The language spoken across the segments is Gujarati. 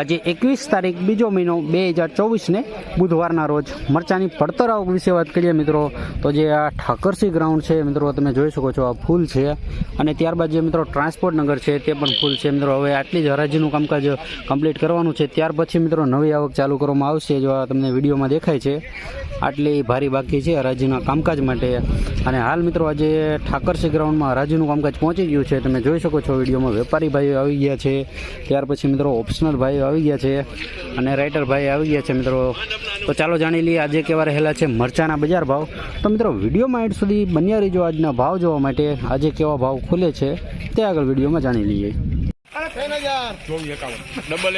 આજે એકવીસ તારીખ બીજો મહિનો બે હજાર ચોવીસને બુધવારના રોજ મરચાની આવક વિશે વાત કરીએ મિત્રો. તો જે આ ઠાકરસી ગ્રાઉન્ડ છે, મિત્રો, તમે જોઈ શકો છો, આ ફૂલ છે. અને ત્યારબાદ જે મિત્રો ટ્રાન્સપોર્ટ નગર છે, તે પણ ફૂલ છે. મિત્રો, હવે આટલી જ હરાજીનું કામકાજ કમ્પ્લીટ કરવાનું છે. ત્યાર પછી, મિત્રો, નવી આવક ચાલુ કરવામાં આવશે, જો આ તમને વિડીયોમાં દેખાય છે. આટલી ભારી બાકી છે હરાજીના કામકાજ માટે. અને હાલ, મિત્રો, આજે ઠાકરસી ગ્રાઉન્ડમાં હરાજીનું કામકાજ પહોંચી ગયું છે. તમે જોઈ શકો છો, વિડીયોમાં વેપારી ભાઈઓ આવી ગયા છે. ત્યાર પછી, મિત્રો ઓપ્શનલ ભાઈઓ આવી ગયા છે અને રાઇટર ભાઈ આવી ગયા છે મિત્રો તો ચાલો જાણી લઈએ આજે કેવા રહેલા છે મરચાના બજાર ભાવ તો મિત્રો વિડીયોમાં એટ સુધી બન્યા રહીજો આજના ભાવ જોવા માટે આજે કેવા ભાવ ખુલે છે તે આગળ વિડીયોમાં જાણી લઈએ ડબલ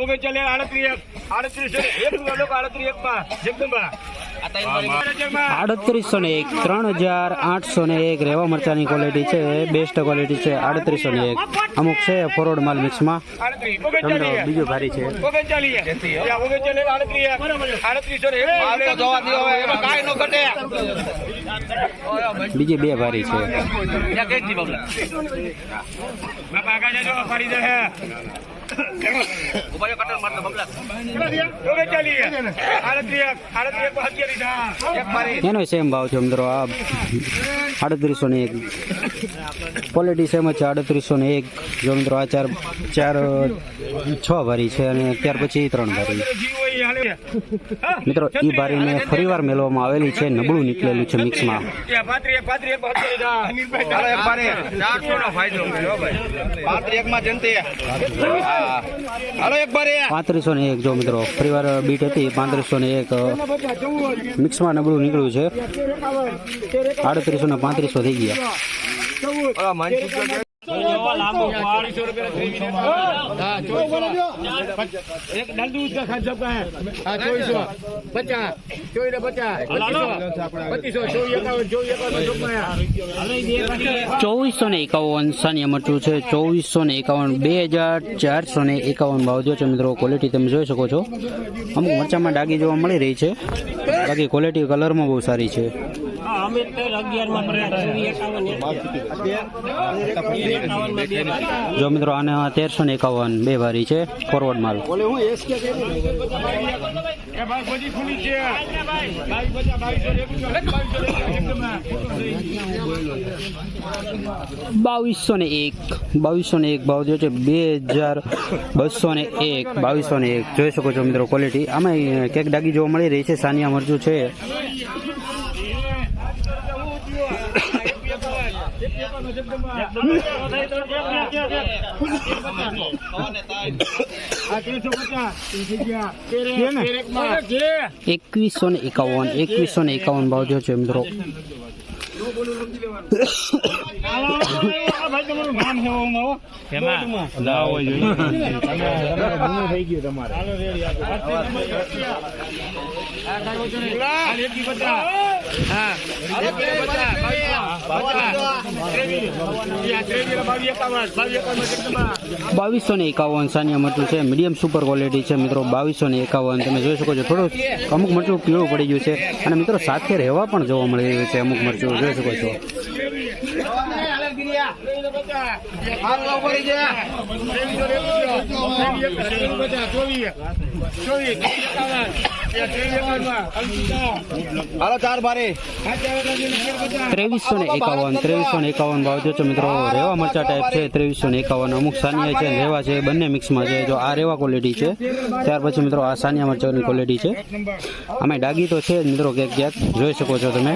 ભૂજમાં આડત્રીસ. આડત્રીસ એક આડત્રીસ એક માં આ આડત્રીસો ને એક, ત્રણ હજાર આઠસો ને એક રેવા મરચાની ક્વોલિટી છે બેસ્ટ ક્વોલિટી છે આડત્રીસો ને એક. અમુક છે ફોરવર્ડ માલ મિક્સમાં બીજું ભારી છે. બીજી બે ભારી છે. એનો સેમ ભાવ છે મિત્રો, આ આડત્રીસો ને એક. ક્વોલિટી સેમ જ છે, આડત્રીસો ને એક. જો મિત્રો, આ ચાર ચાર, છ ભારી છે અને ત્યાર પછી ત્રણ ભરી. મિત્રો, ઈ ભારીને ફરીવાર મેળવવામાં આવેલી છે, નબળું નીકળેલું છે મિક્સમાં પાંત્રીસો ને એક જો મિત્રો ફરીવાર બીટ હતી પાંત્રીસો ને એક મિક્સમાં નબળું નીકળ્યું છે. આડત્રીસો ને પાંત્રીસો થઈ ગયા. ચોવીસો. ને એકાવન સાનિયા મરચું છે. ચોવીસો ને એકાવન બે હજાર ચારસો ને એકાવન ભાવ જો છે મિત્રો. ક્વોલિટી તમે જોઈ શકો છો. અમુક મરચામાં ડાગી જોવા મળી રહી છે. બાકી ક્વોલિટી કલરમાં બહુ સારી છે. જો મિત્રો આને તેરસો ને એકાવન બે વારી છે ફોરવર્ડ માલ. બાવીસો ને એક. બાવીસો ને એક ભાવ જો છે. બે હજાર બસો ને એક. બાવીસો ને એક. જોઈ શકો છો મિત્રો ક્વોલિટી આમાં કેક ડાગી જોવા મળી રહી છે. સાનિયા મરચું છે. એકવીસો ને એકાવન એકવીસો ને એકાવન ભાવ જો છે મિત્રો બાવીસો ને એકાવન સાનિયા મરચું છે મીડિયમ સુપર ક્વોલિટી છે મિત્રો બાવીસો ને એકાવન તમે જોઈ શકો છો થોડું અમુક મરચું પીળું પડી ગયું છે અને મિત્રો સાથે રહેવા પણ જોવા મળી રહ્યું છે અમુક મરચું જોઈ શકો છો હાલો ચાર બારે. ત્રેવીસો ને એકાવન ત્રેવીસો ને એકાવન ભાવ જો છો મિત્રો. રેવા મરચા ટાઈપ છે ત્રેવીસો ને એકાવન. અમુક સાનિયા છે રેવા છે બંને મિક્સમાં છે. જો આ રેવા ક્વોલિટી છે ત્યાર પછી મિત્રો આ સાનિયા મરચાની ક્વોલિટી છે. આમાં ડાગી તો છે મિત્રો ક્યાંક ક્યાંક. જોઈ શકો છો તમે.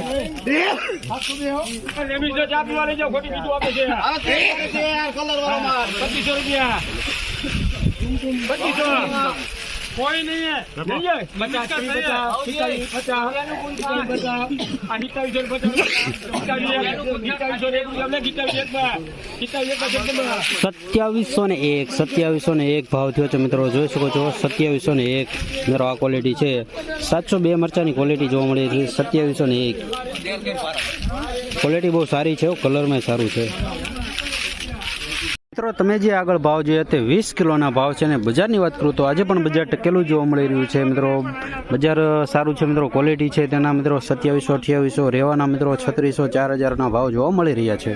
કોઈ નહીં એક માં જગદંબા. સત્યાવીસો ને એક સત્યાવીસો ને એક ભાવ. થયો છે મિત્રો. જોઈ શકો છો સત્યાવીસો ને એક. મિત્રો આ ક્વોલિટી છે. સાતસો બે મરચાની ક્વોલિટી જોવા મળે છે. સત્યાવીસો ને એક. ક્વોલિટી બહુ સારી છે કલરમાં સારું છે. મિત્રો, તમે જે આગળ ભાવ જોયા તે વીસ કિલોના ભાવ છે અને બજારની વાત કરું તો આજે પણ બજાર ટકેલું જોવા મળી રહ્યું છે, મિત્રો. બજાર સારું છે, મિત્રો. ક્વોલિટી છે તેના, મિત્રો. સત્યાવીસો, અઠ્યાવીસો, રહેવાના, મિત્રો. છત્રીસો, ચાર હજારના ભાવ જોવા મળી રહ્યા છે.